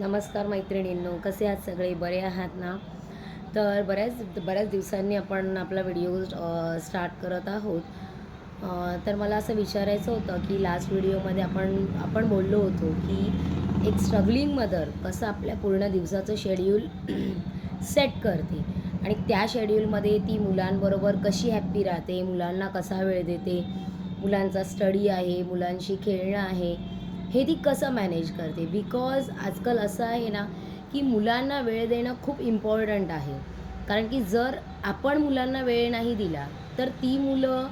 नमस्कार मैत्रिणींनो कसे आहात सगळे? बरे आहात ना? तर बऱ्याच बऱ्याच दिवसांनी आपण आपला व्हिडिओ स्टार्ट करत आहोत. तर मला असं विचारायचं होतं की लास्ट व्हिडिओमध्ये आपण आपण बोललो होतो की एक स्ट्रगलिंग मदर कसं आपल्या पूर्ण दिवसाचं शेड्यूल सेट करते आणि त्या शेड्यूलमध्ये ती मुलांबरोबर कशी हॅप्पी राहते मुलांना कसा वेळ देते मुलांचा स्टडी आहे मुलांशी खेळणं आहे. हे ती कसं मॅनेज करते? बिकॉज आजकाल असं आहे ना की मुलांना वेळ देणं खूप इम्पॉर्टंट आहे. कारण की जर आपण मुलांना वेळ नाही दिला तर ती मुलं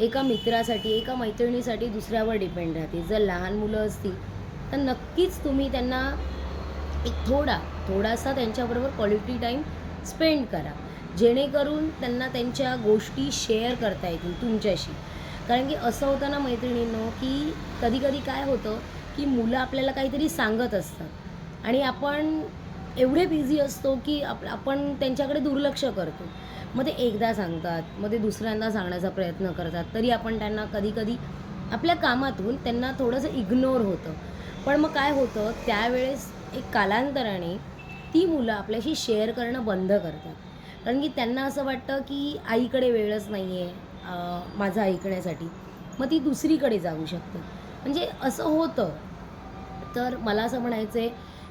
एका मित्रासाठी एका मैत्रिणीसाठी दुसऱ्यावर डिपेंड राहते. जर लहान मुलं असतील तर नक्कीच तुम्ही त्यांना एक थोडा थोडासा त्यांच्याबरोबर क्वालिटी टाईम स्पेंड करा. जेणेकरून त्यांना त्यांच्या गोष्टी शेअर करता येतील तुमच्याशी. कारण की असं होतं ना मैत्रिणींनो की कधी कधी काय होतं की मुलं आपल्याला काहीतरी सांगत असतात. आणि आपण एवढे बिझी असतो की आप आपण त्यांच्याकडे दुर्लक्ष करतो. मग ते एकदा सांगतात मग ते दुसऱ्यांदा सांगण्याचा प्रयत्न करतात. तरी आपण त्यांना कधीकधी आपल्या कामातून त्यांना थोडंसं इग्नोर होतं. पण मग काय होतं त्यावेळेस एक कालांतराने ती मुलं आपल्याशी शेअर करणं बंद करतात. कारण की त्यांना असं वाटतं की आईकडे वेळच नाही आहे माझं ऐकण्यासाठी. मग ती दुसरीकडे जाऊ शकते. म्हणजे असं होतं. तर मला असं म्हणायचं आहे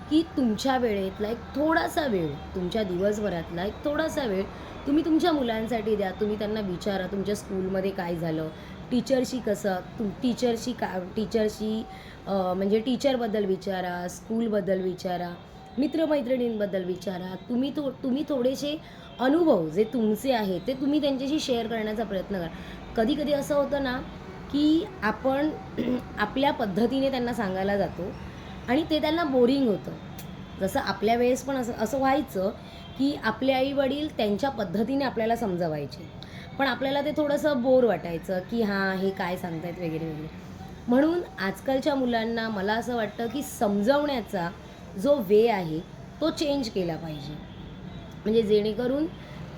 की तुमच्या वेळेतला एक थोडासा वेळ तुमच्या दिवसभरातला एक थोडासा वेळ तुम्ही तुमच्या मुलांसाठी द्या. तुम्ही त्यांना विचारा तुमच्या स्कूलमध्ये काय झालं? टीचरशी कसं? तुम टीचरशी का टीचरशी म्हणजे टीचरबद्दल विचारा स्कूलबद्दल विचारा मित्रमैत्रिणींबद्दल विचारा. तुम्ही तो तुम्ही थोडेसे अनुभव जे तुमचे आहेत ते तुम्ही त्यांच्याशी शेअर करण्याचा प्रयत्न करा. कधी कधी असं होतं ना की आपण आपल्या पद्धतीने त्यांना सांगायला जातो आणि ते त्यांना बोरिंग होतं. जसं आपल्या वेळेस पण असं असं व्हायचं की आपले आईवडील त्यांच्या पद्धतीने आपल्याला समजवायचे. पण आपल्याला ते थोडंसं बोर वाटायचं की हां हे काय सांगतायत वगैरे वगैरे. म्हणून आजकालच्या मुलांना मला असं वाटतं की समजवण्याचा जो वे आहे तो चेंज केला पाहिजे. म्हणजे जेणेकरून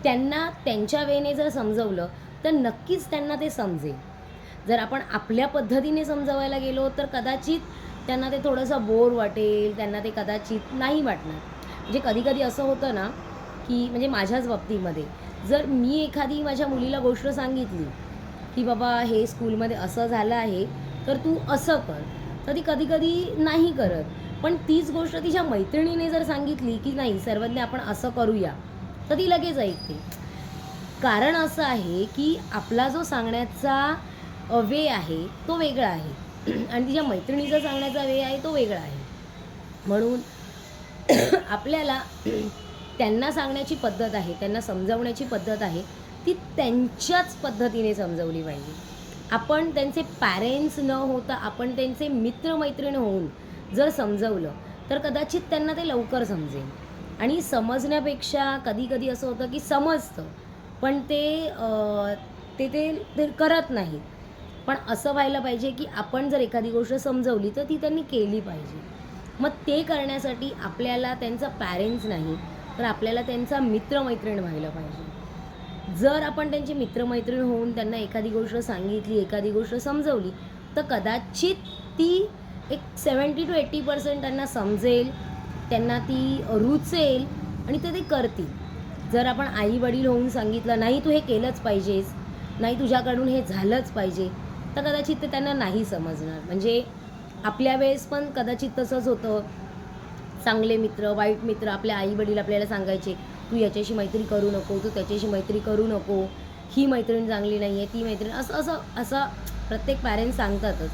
त्यांना त्यांच्या वेने जर समजवलं तर नक्कीच त्यांना ते समजेल. जर आपण आपल्या पद्धतीने समजवायला गेलो तर कदाचित त्यांना ते थोडंसं बोर वाटेल त्यांना ते कदाचित नाही वाटणार. म्हणजे कधीकधी असं होतं ना की म्हणजे माझ्याच बाबतीमध्ये जर मी एखादी माझ्या मुलीला गोष्ट सांगितली की बाबा हे स्कूलमध्ये असं झालं आहे तर तू असं कर. तर ती कधीकधी नाही करत. पण तीच गोष्ट तिच्या मैत्रिणीने जर सांगितली की नाही सर्वज्ञ आपण असं करूया तर ती लगेच ऐकते. कारण असं आहे की आपला जो सांगण्याचा वे आहे तो वेगळा आहे. आणि तिच्या मैत्रिणीचा सांगण्याचा वे आहे तो वेगळा आहे. म्हणून आपल्याला त्यांना सांगण्याची पद्धत आहे त्यांना समजवण्याची पद्धत आहे ती त्यांच्याच पद्धतीने समजवली पाहिजे. आपण त्यांचे पॅरेंट्स न होता आपण त्यांचे मित्रमैत्रीण होऊन जर समजवलं तर कदाचित त्यांना ते लवकर समजेल. आणि समजण्यापेक्षा कधी कधी असं होतं की समजतं पण ते ते ते ते करत नाहीत पण असं व्हायला पाहिजे की आपण जर एखादी गोष्ट समजवली तर ती त्यांनी केली पाहिजे. मग ते करण्यासाठी आपल्याला त्यांचा पॅरेंट्स नाही तर आपल्याला त्यांचा मित्रमैत्रीण व्हायला पाहिजे. जर आपण त्यांची मित्रमैत्रीण होऊन त्यांना एखादी गोष्ट सांगितली एखादी गोष्ट समजवली तर कदाचित ती एक सेवन्टी टू एट्टी पर्सेंट त्यांना समजेल त्यांना ती रुचेल आणि ते ते करतील. जर आपण आई वडील होऊन सांगितलं नाही तू हे केलंच पाहिजेस. नाही तुझ्याकडून हे झालंच पाहिजे. तर कदाचित ते त्यांना नाही समजणार. म्हणजे आपल्या वेळेस पण कदाचित तसंच होतं. चांगले मित्र वाईट मित्र आपल्या आईवडील आपल्याला सांगायचे तू याच्याशी मैत्री करू नको तू त्याच्याशी मैत्री करू नको. ही मैत्रीण चांगली नाही आहे ती मैत्रीण असं असं असं प्रत्येक पॅरेंट्स सांगतातच.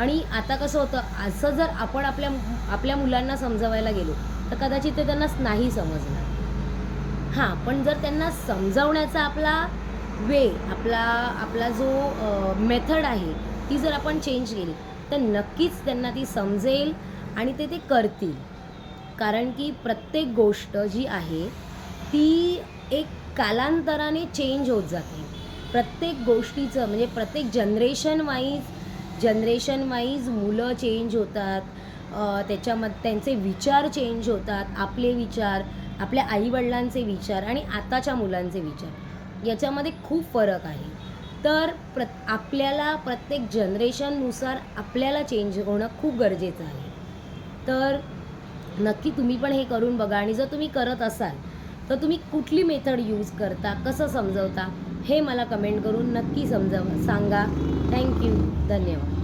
आणि आता कसं होतं असं जर आपण आपल्या आपल्या मुलांना समजवायला गेलो तर कदाचित ते त्यांना नाही समजणार. हां पण जर त्यांना समजवण्याचा आपला वे आपला आपला जो मेथड आहे ती जर आपण चेंज केली तर नक्कीच त्यांना ती समजेल आणि ते ते करतील. कारण की प्रत्येक गोष्ट जी आहे ती एक कालांतराने चेंज होत जाते. प्रत्येक गोष्टीचं म्हणजे प्रत्येक जनरेशन वाईज जनरेशन वाईज मुलं चेंज होतात त्याच्यामध्ये त्यांचे विचार चेंज होतात आपले विचार आपल्या आईवडिलांचे विचार आणि आताच्या मुलांचे विचार. याच्यामध्ये खूप फरक आहे. तर प्र आपल्याला प्रत्येक जनरेशननुसार आपल्याला चेंज होणं खूप गरजेचं आहे. तर नक्की तुम्ही पण हे करून बघा आणि जर तुम्ही करत असाल तर तुम्ही कुठली मेथड यूज करता कसं समजवता हे मला कमेंट करून नक्की समजव सांगा. थँक्यू धन्यवाद.